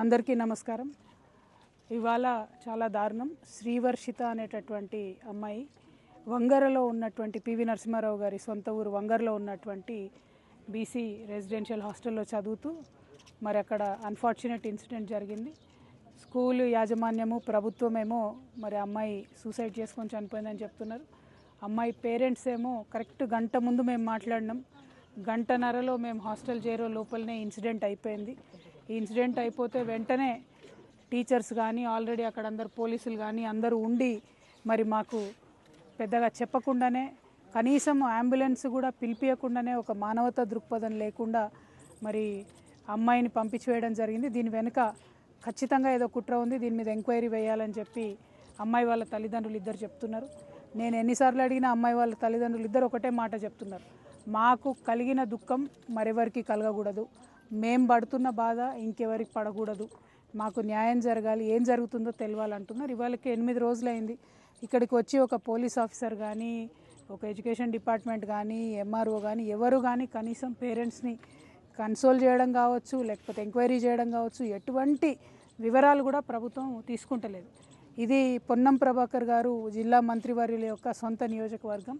అందరికీ నమస్కారం. ఇవాళ చాలా దారుణం. శ్రీవర్షిత అనేటటువంటి అమ్మాయి వంగరలో ఉన్నటువంటి పివి నరసింహారావు గారి సొంత ఊరు వంగరలో ఉన్నటువంటి బీసీ రెసిడెన్షియల్ హాస్టల్లో చదువుతూ మరి అక్కడ అన్ఫార్చునేట్ ఇన్సిడెంట్ జరిగింది. స్కూలు యాజమాన్యము ప్రభుత్వమేమో మరి అమ్మాయి సూసైడ్ చేసుకొని చనిపోయిందని చెప్తున్నారు. అమ్మాయి పేరెంట్స్ ఏమో కరెక్ట్ గంట ముందు మేము మాట్లాడినాం. గంటన్నరలో మేము హాస్టల్ చేరో లోపలనే ఇన్సిడెంట్ అయిపోయింది. ఈ ఇన్సిడెంట్ అయిపోతే వెంటనే టీచర్స్ కానీ ఆల్రెడీ అక్కడ అందరు పోలీసులు కానీ అందరూ ఉండి మరి మాకు పెద్దగా చెప్పకుండానే కనీసం అంబులెన్స్ కూడా పిలిపియకుండానే ఒక మానవతా దృక్పథం లేకుండా మరి అమ్మాయిని పంపించేయడం జరిగింది. దీని వెనుక ఖచ్చితంగా ఏదో కుట్ర ఉంది. దీని మీద ఎంక్వైరీ వేయాలని చెప్పి అమ్మాయి వాళ్ళ తల్లిదండ్రులు ఇద్దరు చెప్తున్నారు. నేను ఎన్నిసార్లు అడిగినా అమ్మాయి వాళ్ళ తల్లిదండ్రులు ఇద్దరు ఒకటే మాట చెప్తున్నారు. మాకు కలిగిన దుఃఖం మరెవరికి కలగకూడదు. మేం పడుతున్న బాధ ఇంకెవరికి పడకూడదు. మాకు న్యాయం జరగాలి. ఏం జరుగుతుందో తెలియాలంటున్నారు ఇవాళకి ఎనిమిది రోజులైంది. ఇక్కడికి వచ్చి ఒక పోలీస్ ఆఫీసర్ కానీ ఒక ఎడ్యుకేషన్ డిపార్ట్మెంట్ కానీ ఎంఆర్ఓ కానీ ఎవరు కానీ కనీసం పేరెంట్స్ని కన్సోల్ చేయడం కావచ్చు లేకపోతే ఎంక్వైరీ చేయడం కావచ్చు ఎటువంటి వివరాలు కూడా ప్రభుత్వం తీసుకుంటలేదు. ఇది పొన్నం ప్రభాకర్ గారు జిల్లా మంత్రివర్యుల యొక్క సొంత నియోజకవర్గం.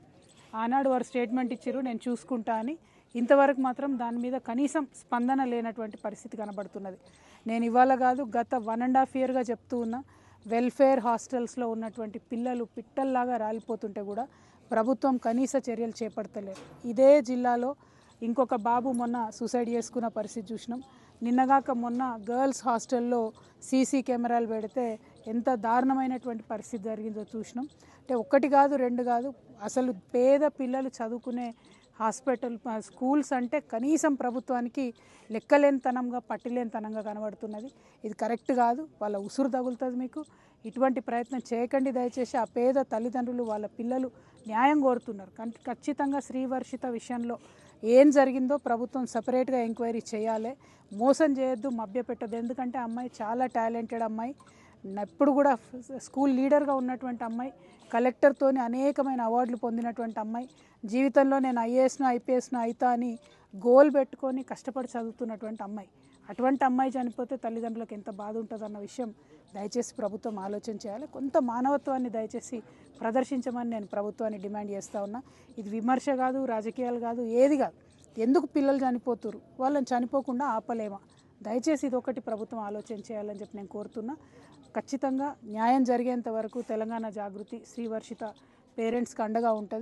ఆనాడు వారు స్టేట్మెంట్ ఇచ్చారు నేను చూసుకుంటా అని ఇంతవరకు మాత్రం దాని మీద కనీసం స్పందన లేనటువంటి పరిస్థితి కనబడుతున్నది. నేను ఇవాళ కాదు గత వన్ అండ్ హాఫ్ ఇయర్గా చెప్తూ ఉన్నా వెల్ఫేర్ హాస్టల్స్లో ఉన్నటువంటి పిల్లలు పిట్టల్లాగా రాలిపోతుంటే కూడా ప్రభుత్వం కనీస చర్యలు చేపడతలేదు. ఇదే జిల్లాలో ఇంకొక బాబు మొన్న సూసైడ్ చేసుకున్న పరిస్థితి చూసినాం. నిన్నగాక మొన్న గర్ల్స్ హాస్టల్లో సీసీ కెమెరాలు పెడితే ఎంత దారుణమైనటువంటి పరిస్థితి జరిగిందో చూసినాం. అంటే ఒక్కటి కాదు రెండు కాదు అసలు పేద పిల్లలు చదువుకునే హాస్పిటల్ స్కూల్స్ అంటే కనీసం ప్రభుత్వానికి లెక్కలేనితనంగా పట్టిలేనితనంగా కనబడుతున్నది. ఇది కరెక్ట్ కాదు. వాళ్ళ ఉసురు తగులుతుంది మీకు. ఇటువంటి ప్రయత్నం చేయకండి. దయచేసి ఆ పేద తల్లిదండ్రులు వాళ్ళ పిల్లలు న్యాయం కోరుతున్నారు. కానీ ఖచ్చితంగా శ్రీవర్షిత విషయంలో ఏం జరిగిందో ప్రభుత్వం సపరేట్గా ఎంక్వైరీ చేయాలి. మోసం చేయొద్దు మభ్యపెట్టద్దు. ఎందుకంటే ఆ అమ్మాయి చాలా టాలెంటెడ్ అమ్మాయి. ఎప్పుడు కూడా స్కూల్ లీడర్గా ఉన్నటువంటి అమ్మాయి కలెక్టర్తోని అనేకమైన అవార్డులు పొందినటువంటి అమ్మాయి జీవితంలో నేను ఐఏఎస్ను ఐపీఎస్ను అయితా అని గోల్ పెట్టుకొని కష్టపడి చదువుతున్నటువంటి అమ్మాయి. అటువంటి అమ్మాయి చనిపోతే తల్లిదండ్రులకు ఎంత బాధ ఉంటుందన్న విషయం దయచేసి ప్రభుత్వం ఆలోచన చేయాలి. కొంత మానవత్వాన్ని దయచేసి ప్రదర్శించమని నేను ప్రభుత్వాన్ని డిమాండ్ చేస్తూ ఉన్నా. ఇది విమర్శ కాదు రాజకీయాలు కాదు ఏది కాదు. ఎందుకు పిల్లలు చనిపోతురు వాళ్ళని చనిపోకుండా ఆపలేమా? దయచేసి ఇది ఒకటి ప్రభుత్వం ఆలోచన చేయాలని చెప్పి నేను కోరుతున్నా. ఖచ్చితంగా న్యాయం జరిగేంత వరకు తెలంగాణ జాగృతి శ్రీవర్షిత పేరెంట్స్కి అండగా ఉంటుంది.